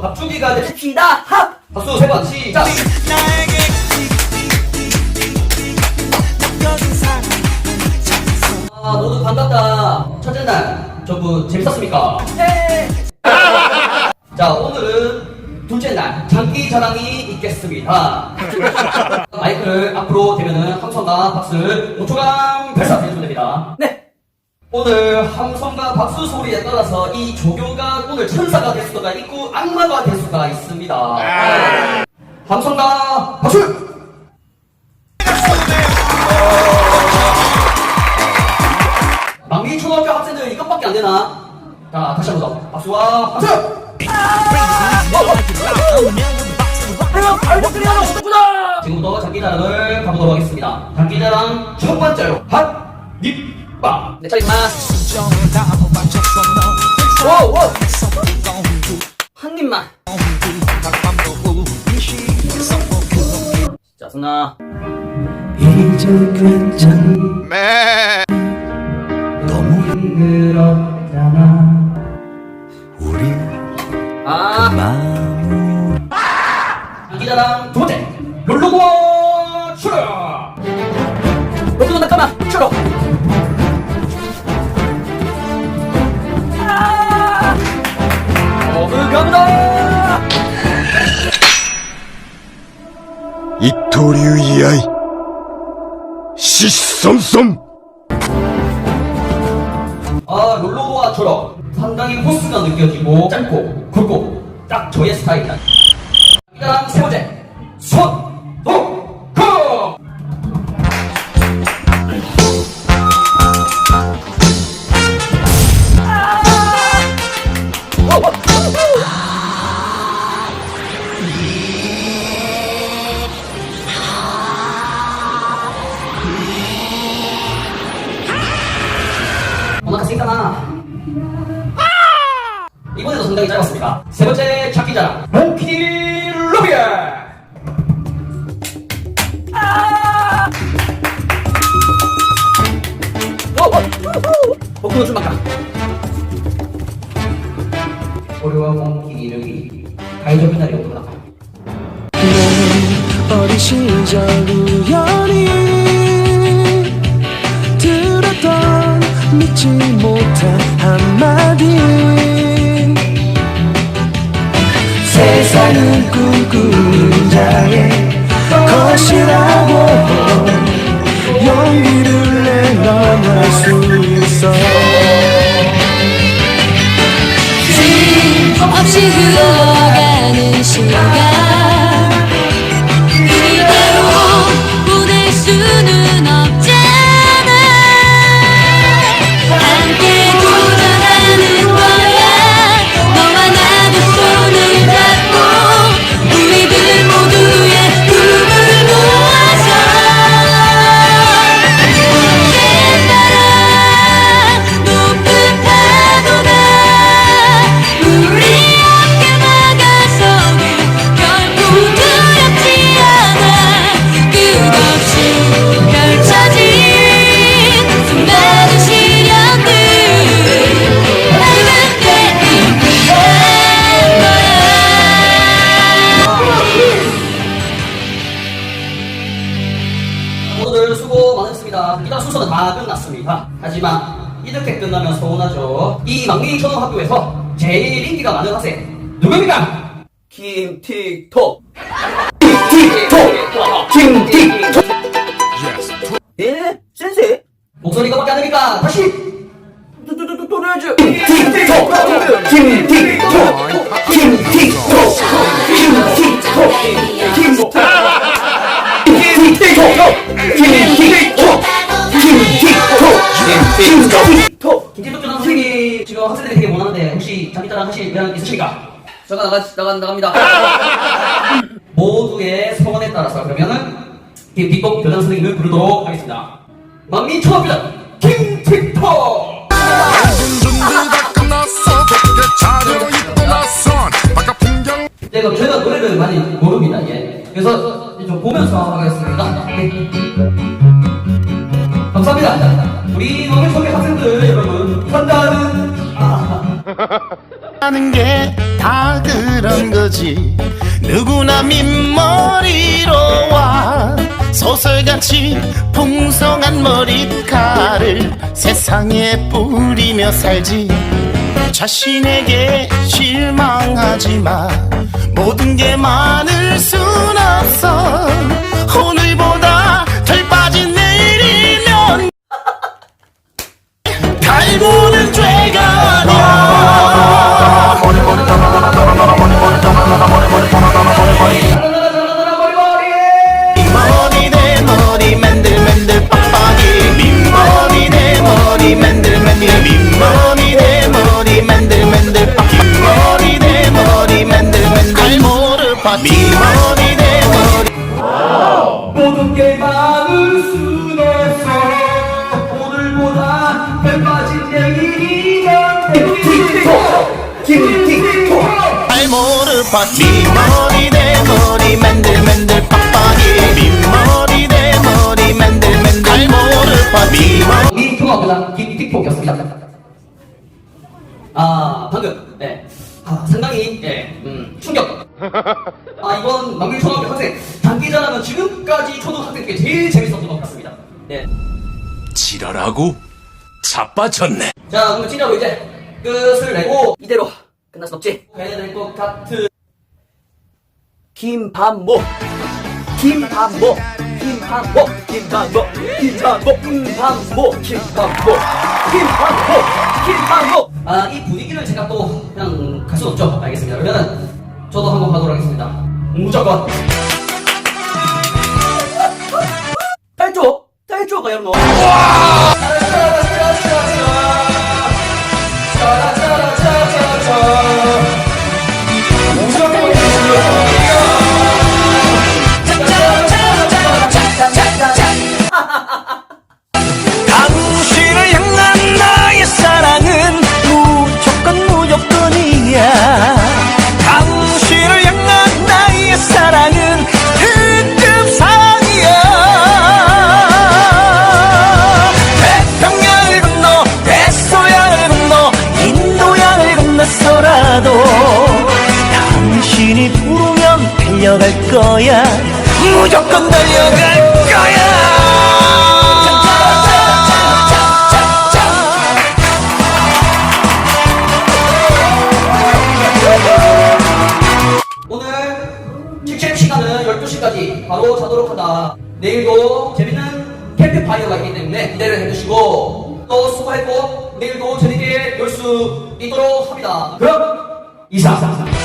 밥주기가 되십시다. 합! 박수 세 번 시작! 아, 모두 반갑다. 첫째 날, 전부 재밌었습니까? 네! 자, 오늘은 둘째 날, 장기 자랑이 있겠습니다. 마이크를 앞으로 대면은 함성과 박수를 5초간 발사 해주면 됩니다. 네! 오늘 함성과 박수 소리에 따라서 이 조교가 오늘 천사가 될 수가 있고 악마가 될 수가 있습니다. 함성과 박수! 망미 초등학교 학생들 이것밖에 안 되나? 자, 다시 한번 더. 박수와 박수! 지금부터 장기자랑을 가보도록 하겠습니다. 장기자랑 첫 번째로 핫! 립 밤! 내 차례 마 오! 오! 한 입만! 자, 승아. 이제 괜찮 매 아, 롤로고와 저러 상당히 호스가 느껴지고 짧고 굵고 딱 저의 스타일이다. 오마카 세이카나 이번에도 상당히 짧았습니다 세 번째 장기자랑 몽키 로비아! 복근을 좀 막아 오리와 몽키 이름이 가이조비 날이 오구나. 어린 시절 우연 못한 한마디. 세상은 꿈꾸는 자의 것이라고 용기를 내넌 할수 있어 하지만 이렇게 끝나면 서운하죠. 이 막리 초등학교에서 제일 인기가 많은 학생 누굽니까? 김틱톡. 김틱톡. 김틱톡. 예? 센세? 목소리가 밖에 안 됩니까? 다시. 또또또또야죠 김틱톡. 김 하실 의향 있으십니까? 제가 나가, 나가, 나갑니다. 모두의 성원에 따라서 그러면은 김틱톡 교장 선생님을 부르도록 하겠습니다. 만민 초등학교장 김틱톡! 준비 다 끝났어 좋게 차려입고 나선 바깥 풍경 네, 그럼 저희가 노래를 많이 모릅니다, 예. 그래서 좀 보면서 하겠습니다. 네. 하는 게 다 그런 거지. 누구나 민머리로 와. 소설같이 풍성한 머리카락을 세상에 뿌리며 살지. 자신에게 실망하지 마 모든 게 많을 순 없어. 오늘보다 덜 빠진 내일이면 닮은 민머리 내 머리 모든 게 많을 순 없어 오늘보다 별 빠진 내일이면 틱틱톡 틱틱톡. 갈모르파 민머리 내 머리 맨들맨들 빡빡이. 민머리 내 머리 맨들맨들 갈모르파 민머리 이 통화보다 틱틱톡이었습니다. 아 방금 네. 아, 상당히 아 이번 막내 초등학교 학생 장기자랑은 지금까지 초등학생 중에 제일 재밌었던 것 같습니다. 네. 지랄하고 자빠졌네. 자 그러면 진짜로 이제 끝을 내고 이대로 끝날 순 없지. 해야 될 것 같은 김반모 김반모 김반모 김반모 김반모 김반모 김반모 김반모 김반모 아이 분위기를 제가 또 그냥 갈 수 없죠. 알겠습니다. 그러면은 저도 한번 가도록 하겠습니다. 무조건. 탈조! 탈조가 여러분. 거야 무조건 달려갈 거야 오늘 직책 시간은 12시까지 바로 자도록 하다. 내일도 재밌는 캠프파이어가 있기 때문에 기대를 해주시고 또 수고했고 내일도 재밌게 놀 수 있도록 합니다. 그럼 이상.